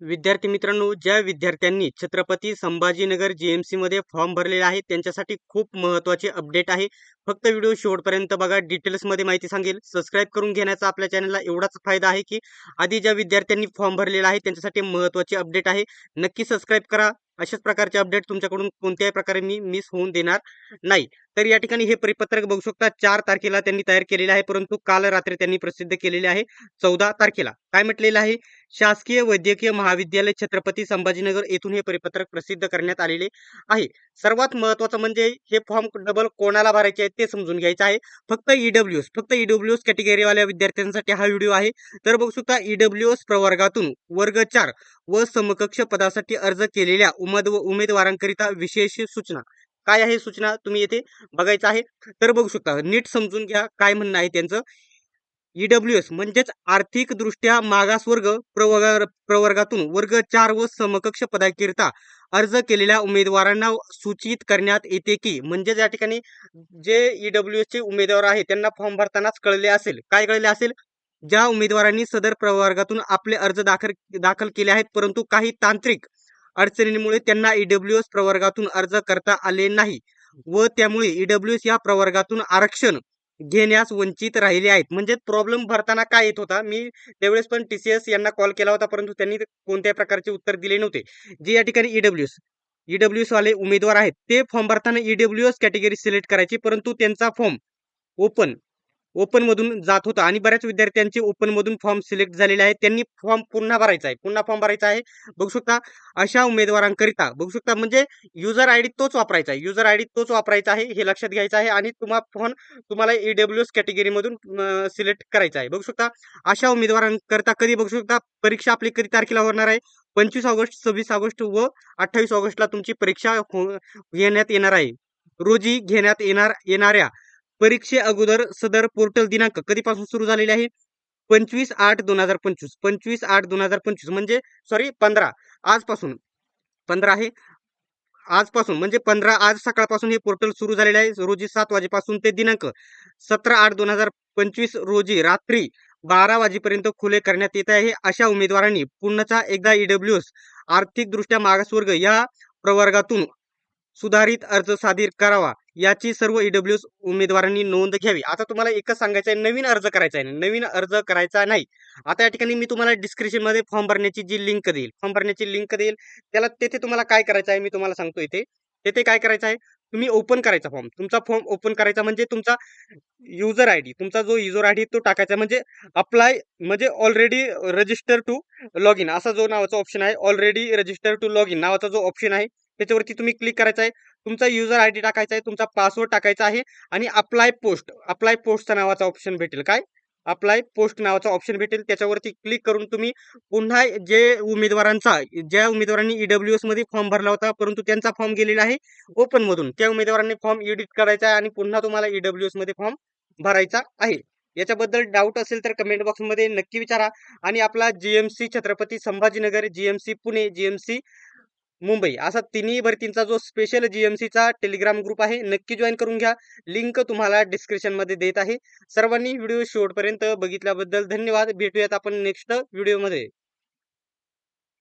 विद्यार्थी मित्रांनो ज्या विद्यार्थ्यांनी छत्रपती संभाजीनगर जीएमसी मध्ये फॉर्म भरलेले आहे त्यांच्यासाठी खूप महत्त्वाचे अपडेट आहे. फक्त व्हिडिओ शेवटपर्यंत बघा डिटेल्समध्ये माहिती सांगेल. सबस्क्राईब करून घेण्याचा आपल्या चॅनलला एवढाच फायदा आहे की आधी ज्या विद्यार्थ्यांनी फॉर्म भरलेला आहे त्यांच्यासाठी महत्त्वाचे अपडेट आहे. नक्की सबस्क्राईब करा. अशाच प्रकारचे अपडेट तुमच्याकडून कोणत्याही प्रकारे मी मिस होऊन देणार नाही. तर या ठिकाणी हे परिपत्रक बघू शकता. चार तारखेला त्यांनी तयार केलेले आहे परंतु काल रात्री त्यांनी प्रसिद्ध केलेले आहे. चौदा तारखेला. काय म्हटलेलं आहे? शासकीय वैद्यकीय महाविद्यालय छत्रपती संभाजीनगर येथून हे परिपत्रक प्रसिद्ध करण्यात आलेले आहे. सर्वात महत्वाचं म्हणजे हे फॉर्म डबल कोणाला भरायचे आहेत ते समजून घ्यायचं आहे. फक्त ईडब्ल्यूएस फक्त ईडब्ल्यूएस कॅटेगरीवाल्या विद्यार्थ्यांसाठी हा व्हिडिओ आहे. तर बघू शकता ईडब्ल्यूएस प्रवर्गातून वर्ग चार व समकक्ष पदासाठी अर्ज केलेल्या उमेद उमेदवारांकरिता विशेष सूचना. काय आहे सूचना? तुम्ही येथे बघायचं आहे. तर बघू शकता नीट समजून घ्या काय म्हणणं आहे त्यांचं. ईडब्ल्यू एस म्हणजेच आर्थिक दृष्ट्या मागासवर्ग प्रवर्ग प्रवर्गातून वर्ग चार व समकक्ष पदाकरिता अर्ज केलेल्या उमेदवारांना सूचित करण्यात येते की म्हणजे या ठिकाणी जे ईडब्ल्यू चे उमेदवार आहेत त्यांना फॉर्म भरतानाच कळले असेल. काय कळले असेल? ज्या उमेदवारांनी सदर प्रवर्गातून आपले अर्ज दाखल दाखल केले आहेत परंतु काही तांत्रिक अडचणींमुळे त्यांना ईडब्ल्यू एस प्रवर्गातून अर्ज करता आले नाही व त्यामुळे ईडब्ल्यू एस या प्रवर्गातून आरक्षण घेण्यास वंचित राहिले आहेत. म्हणजे प्रॉब्लेम भरताना काय येत होता? मी त्यावेळेस पण टी सी एस यांना कॉल केला होता परंतु त्यांनी कोणत्याही प्रकारचे उत्तर दिले नव्हते. जे या ठिकाणी ईडब्ल्यू एस ईडब्ल्यू एस वाले उमेदवार आहेत ते फॉर्म भरताना ईडब्ल्यू एस कॅटेगरी सिलेक्ट करायची परंतु त्यांचा फॉर्म ओपन ओपनमधून जात होता आणि बऱ्याच विद्यार्थ्यांचे ओपनमधून फॉर्म सिलेक्ट झालेले आहेत. त्यांनी फॉर्म पुन्हा भरायचा आहे. पुन्हा फॉर्म भरायचा आहे. बघू शकता अशा उमेदवारांकरिता बघू शकता म्हणजे युजर आय डी तोच वापरायचा आहे. युजर आय डी तोच वापरायचा आहे हे लक्षात घ्यायचं आहे आणि तुम्हा फॉर्म तुम्हाला ईडब्ल्यू एस कॅटेगरीमधून सिलेक्ट करायचा आहे. बघू शकता अशा उमेदवारांकरिता कधी बघू शकता परीक्षा आपली कधी तारखेला होणार आहे? पंचवीस ऑगस्ट सव्वीस ऑगस्ट व अठ्ठावीस ऑगस्टला तुमची परीक्षा हो, घेण्यात येणार आहे. रोजी घेण्यात येणार येणाऱ्या परीक्षे अगोदर सदर पोर्टल दिनांक कधीपासून सुरू झालेले आहे? पंचवीस आठ दोन हजार पंचवीस. पंचवीस आठ दोन हजार पंचवीस म्हणजे सॉरी पंधरा. आजपासून. पंधरा आहे. आजपासून म्हणजे पंधरा आज सकाळपासून हे पोर्टल सुरू झालेले आहे. रोजी सात वाजेपासून ते दिनांक. सतरा आठ दोन हजार पंचवीस रोजी रात्री बारा वाजेपर्यंत खुले करण्यात येत आहे अशा उमेदवारांनी पुन्हा एकदा ईडब्ल्यू एस आर्थिकदृष्ट्या मागासवर्ग या प्रवर्गातून सुधारित अर्ज सादर करावा याची सर्व ईडब्ल्यू उमेदवारांनी नोंद घ्यावी. आता तुम्हाला एकच सांगायचं आहे नवीन अर्ज करायचा आहे नवीन अर्ज करायचा नाही. आता या ठिकाणी मी तुम्हाला डिस्क्रिप्शनमध्ये फॉर्म भरण्याची जी लिंक देईल फॉर्म भरण्याची लिंक देईल. त्याला तेथे तुम्हाला काय करायचं आहे मी तुम्हाला सांगतो इथे. तेथे काय करायचं आहे तुम्ही ओपन करायचा फॉर्म तुमचा फॉर्म ओपन करायचा म्हणजे तुमचा युजर आय डी तुमचा जो युजर आय डी तो टाकायचा म्हणजे अप्लाय म्हणजे already register to log in असा जो नावाचा ऑप्शन आहे already register to log in नावाचा जो ऑप्शन आहे त्याच्यावरती तुम्ही क्लिक करायचं आहे. तुमचा युजर आय डी टाकायचा आहे तुमचा पासवर्ड टाकायचा आहे आणि अप्लाय पोस्ट अप्लाय पोस्टचा नावाचा ऑप्शन भेटेल. काय? अप्लाय पोस्ट नावाचा ऑप्शन भेटेल. त्याच्यावरती क्लिक करून तुम्ही पुन्हा जे उमेदवारांचा ज्या उमेदवारांनी ईडब्ल्यू एसमध्ये फॉर्म भरला होता परंतु त्यांचा फॉर्म गेलेला आहे ओपन मधून. त्या उमेदवारांनी फॉर्म एडिट करायचा आहे आणि पुन्हा तुम्हाला ईडब्ल्यू एसमध्ये फॉर्म भरायचा आहे. याच्याबद्दल डाऊट असेल तर कमेंट बॉक्समध्ये नक्की विचारा. आणि आपला GMC Chhatrapati Sambhajinagar GMC Pune GMC Mumbai. असा तिन्ही भरतींचा जो स्पेशल जीएमसीचा टेलिग्राम ग्रुप आहे नक्की जॉईन करून घ्या. लिंक तुम्हाला डिस्क्रिप्शनमध्ये देत आहे. सर्वांनी व्हिडिओ शेवटपर्यंत बघितल्याबद्दल धन्यवाद. भेटूयात आपण नेक्स्ट व्हिडिओमध्ये